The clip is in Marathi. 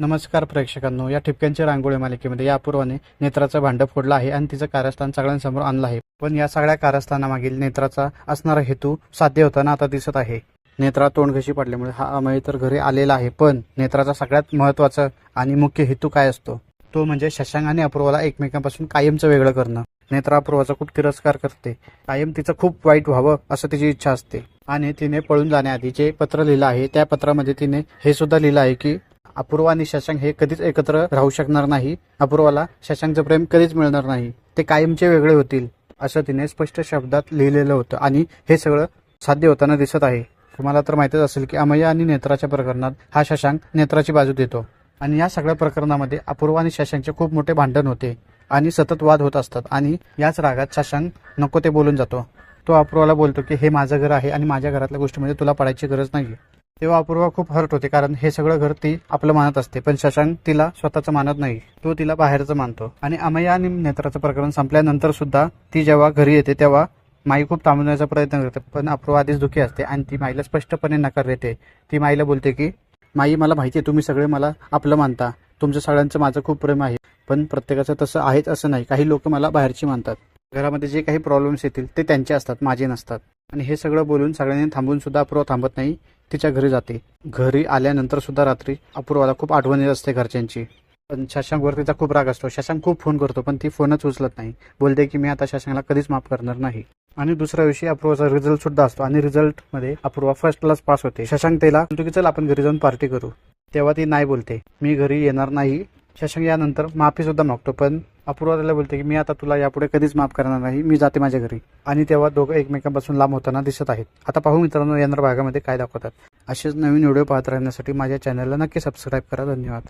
नमस्कार प्रेक्षकांनो या ठिपक्यांच्या रांगोळी मालिकेमध्ये या अपूर्वाने नेत्राचं भांडं फोडलं आहे आणि तिचं कारस्थान सगळ्यांसमोर आणलं आहे. पण या सगळ्या कारस्थानामागील नेत्राचा असणारा हेतू साध्य होताना आता दिसत आहे. नेत्रा तोंडघशी पडल्यामुळे हा अमय तर घरी आलेला आहे पण नेत्राचा सगळ्यात महत्त्वाचा आणि मुख्य हेतू काय असतो? तो म्हणजे शशांक आणि अपूर्वाला एकमेकांपासून कायमचं वेगळं करणं. नेत्रा अपूर्वाचा खूप तिरस्कार करते. कायम तिचं खूप वाईट व्हावं असं तिची इच्छा असते. आणि तिने पळून जाण्याआधी जे पत्र लिहिलं आहे त्या पत्रामध्ये तिने हे सुद्धा लिहिलं आहे की अपूर्वा आणि शशांक हे कधीच एकत्र राहू शकणार नाही. अपूर्वाला शशांकचं प्रेम कधीच मिळणार नाही. ते कायमचे वेगळे होतील असं तिने स्पष्ट शब्दात लिहिलेलं होतं. आणि हे सगळं साध्य होताना दिसत आहे. तुम्हाला तर माहितीच असेल की अमय आणि नेत्राच्या प्रकरणात हा शशांक नेत्राची बाजू देतो. आणि या सगळ्या प्रकरणामध्ये अपूर्वा आणि शशांकचे खूप मोठे भांडण होते आणि सतत वाद होत असतात. आणि याच रागात शशांक नको ते बोलून जातो. तो अपूर्वाला बोलतो की हे माझं घर आहे आणि माझ्या घरातल्या गोष्टीमध्ये तुला पडायची गरज नाही तेव्हा अपूर्वा खूप हर्ट होते कारण हे सगळं घर ती आपलं मानत असते पण शशांक तिला स्वतःचं मानत नाही. तो तिला बाहेरचं मानतो. आणि अमया आणि नेत्राचं प्रकरण संपल्यानंतर सुद्धा ती जेव्हा घरी येते तेव्हा माई खूप थांबवण्याचा प्रयत्न करते पण अपूर्वा आधीच दुखी असते आणि ती माईला स्पष्टपणे नकार देते. ती माईला बोलते की माई मला माहिती आहे तुम्ही सगळे मला आपलं मानता. तुमच्या सगळ्यांचं माझं खूप प्रेम आहे पण प्रत्येकाचं तसं आहेच असं नाही. काही लोक मला बाहेरची मानतात. घरामध्ये जे काही प्रॉब्लेम्स येतील ते त्यांचे असतात माझे नसतात. आणि हे सगळं बोलून सगळ्यांनी थांबून सुद्धा अपूर्वा थांबत नाही. तिच्या घरी जाते. घरी आल्यानंतर सुद्धा रात्री अपूर्वाला खूप आठवण येत असते घरच्यांची. पण शशांकवर तिचा खूप राग असतो. शशांक खूप फोन करतो पण ती फोनच उचलत नाही. बोलते की मी आता शशांकला कधीच माफ करणार नाही. आणि दुसऱ्या दिवशी अपूर्वाचा रिझल्ट सुद्धा असतो आणि रिझल्टमध्ये अपूर्वा फर्स्ट क्लास पास होते. शशांक तेला म्हणतो की चल आपण घरी जाऊन पार्टी करू. तेव्हा ती नाही बोलते. मी घरी येणार नाही. शशांक यानंतर माफी सुद्धा मागतो पण अपूर्वाला बोलते की मी आता तुला यापुढे कधीच माफ करणार नाही. मी जाते माझ्या घरी. आणि तेव्हा दोघं एकमेकांपासून लांब होताना दिसत आहेत. आता पाहू मित्रांनो येणाऱ्या भागामध्ये काय दाखवतात. असेच नवीन व्हिडिओ पाहत राहण्यासाठी माझ्या चॅनलला नक्की सबस्क्राईब करा. धन्यवाद.